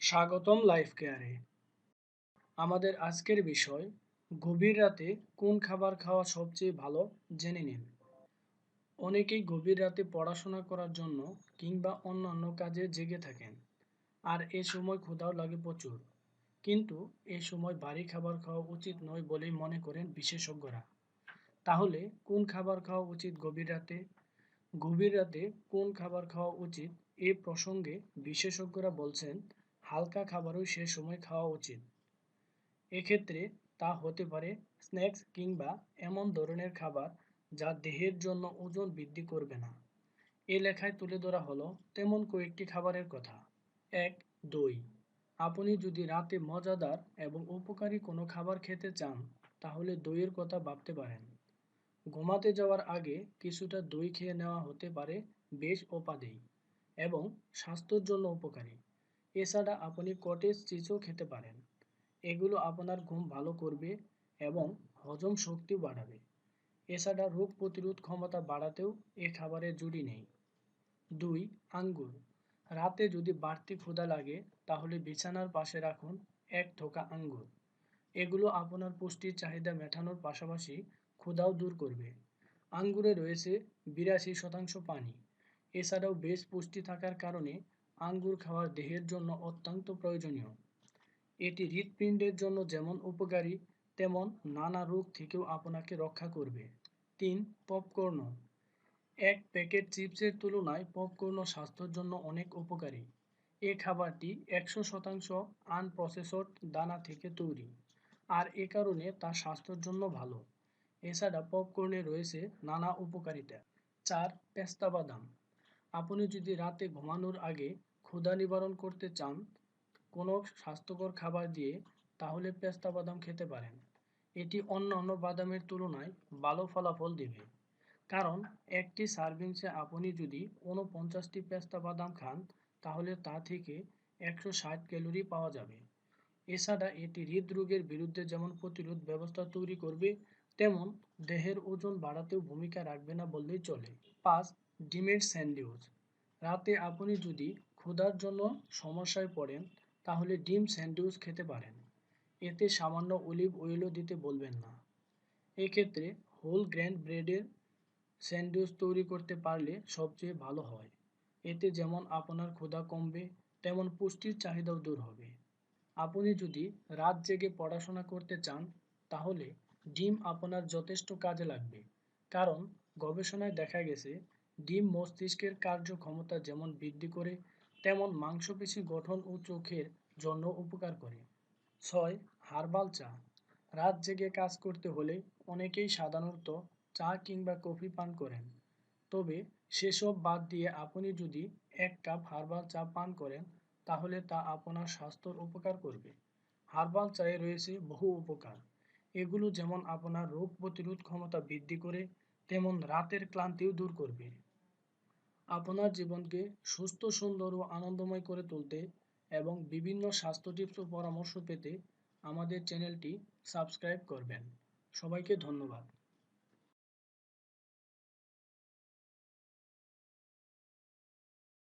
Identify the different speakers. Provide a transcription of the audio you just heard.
Speaker 1: স্বাগতম লাইফ কেয়ারে আমাদের আজকের বিষয়, গভীর রাতে কোন খাবার খাওয়া সবচেয়ে ভালো জেনে নিন। অনেকেই গভীর রাতে পড়াশোনা করার জন্য কিংবা অন্যান্য কাজে জেগে থাকেন, আর এ সময় ক্ষুধাও লাগে প্রচুর। কিন্তু এ সময় ভারী খাবার খাওয়া উচিত নয় বলেই মনে করেন বিশেষজ্ঞরা। তাহলে কোন খাবার খাওয়া উচিত গভীর রাতে? গভীর রাতে কোন খাবার খাওয়া উচিত এ প্রসঙ্গে বিশেষজ্ঞরা বলছেন হালকা খাবারও সে সময় খাওয়া উচিত। এক্ষেত্রে তা হতে পারে স্ন্যাক্স কিংবা এমন ধরনের খাবার যা দেহের জন্য ওজন বৃদ্ধি করবে না। এ লেখায় তুলে ধরা হলো তেমন কয়েকটি খাবারের কথা। এক, দই। আপনি যদি রাতে মজাদার এবং উপকারী কোনো খাবার খেতে চান, তাহলে দইয়ের কথা ভাবতে পারেন। ঘুমাতে যাওয়ার আগে কিছুটা দই খেয়ে নেওয়া হতে পারে বেশ উপাদেয় এবং স্বাস্থ্যের জন্য উপকারী। এছাড়া আপনি কটেজ চিজও খেতে পারেন। এগুলো আপনার ঘুম ভালো করবে এবং হজম শক্তি বাড়াবে। এছাড়া রোগ প্রতিরোধ ক্ষমতা বাড়াতেও এ খাবারের জুড়ি নেই। দুই, আঙ্গুর। রাতে যদি বাড়তি ক্ষুধা লাগে, তাহলে বিছানার পাশে রাখুন এক থোকা আঙ্গুর। এগুলো আপনার পুষ্টির চাহিদা মেটানোর পাশাপাশি ক্ষুধাও দূর করবে। আঙ্গুরে রয়েছে বিরাশি শতাংশ পানি। এছাড়াও বেশ পুষ্টি থাকার কারণে আঙ্গুর খাওয়া দেহের জন্য অত্যন্ত প্রয়োজনীয়। এটি হৃৎপিণ্ডের জন্য যেমন উপকারী, তেমন নানা রোগ থেকেও আপনাকে রক্ষা করবে। তিন, পপকর্ন। এক প্যাকেট চিপসের তুলনায় পপকর্ন স্বাস্থ্যের জন্য অনেক উপকারী। এ খাবারটি একশো শতাংশ আনপ্রসেসড দানা থেকে তৈরি, আর এ কারণে তা স্বাস্থ্যের জন্য ভালো। এছাড়া পপকর্নে রয়েছে নানা উপকারিতা। চার, পেস্তা বাদাম। আপনি যদি রাতে ঘুমানোর আগে ক্ষুধা নিবারণ করতে চান কোনো স্বাস্থ্যকর খাবার দিয়ে, তাহলে পেস্তা বাদাম খেতে পারেন। এটি অন্য অন্য বাদামের তুলনায় ভালো ফলাফল দেবে। কারণ, একটি সার্ভিংসে আপনি যদি উনপঞ্চাশটি পেস্তা বাদাম খান, তাহলে তা থেকে একশো ষাট ক্যালোরি পাওয়া যাবে। এছাড়া এটি হৃদরোগের বিরুদ্ধে যেমন প্রতিরোধ ব্যবস্থা তৈরি করবে, তেমন দেহের ওজন বাড়াতেও ভূমিকা রাখবে না বললেই চলে। পাঁচ ডিমের স্যান্ডউইচ। রাতে আপনি যদি ক্ষুধার জন্য সমস্যায় পড়েন, তাহলে ডিম স্যান্ডউইচ খেতে পারেন। এতে সামান্য অলিভ অয়েলও দিতে বলবেন না। এক্ষেত্রে হোল গ্র্যান্ড ব্রেডের স্যান্ডউইচ তৈরি করতে পারলে সবচেয়ে ভালো হয়। এতে যেমন আপনার ক্ষুধা কমবে, তেমন পুষ্টির চাহিদাও দূর হবে। আপনি যদি রাত জেগে পড়াশোনা করতে চান, তাহলে ডিম আপনার যথেষ্ট কাজে লাগবে। কারণ গবেষণায় দেখা গেছে ডিম মস্তিষ্কের কার্যক্ষমতা যেমন বৃদ্ধি করে, তেমন মাংসপেশি গঠন ও চোখের জন্য উপকার করে। ছয়, হার্বাল চা। রাত জেগে কাজ করতে হলে অনেকেই সাধারণত চা কিংবা কফি পান করেন। তবে সেসব বাদ দিয়ে আপনি যদি এক কাপ হার্বাল চা পান করেন, তাহলে তা আপনার স্বাস্থ্যর উপকার করবে। হার্বাল চায়ে রয়েছে বহু উপকার। এগুলো যেমন আপনার রোগ প্রতিরোধ ক্ষমতা বৃদ্ধি করে, তেমন রাতের ক্লান্তিও দূর করবে। আপনার জীবনকে সুস্থ, সুন্দর ও আনন্দময় করে তুলতে এবং বিভিন্ন স্বাস্থ্য টিপস ও পরামর্শ পেতে আমাদের চ্যানেলটি সাবস্ক্রাইব করবেন। সবাইকে ধন্যবাদ।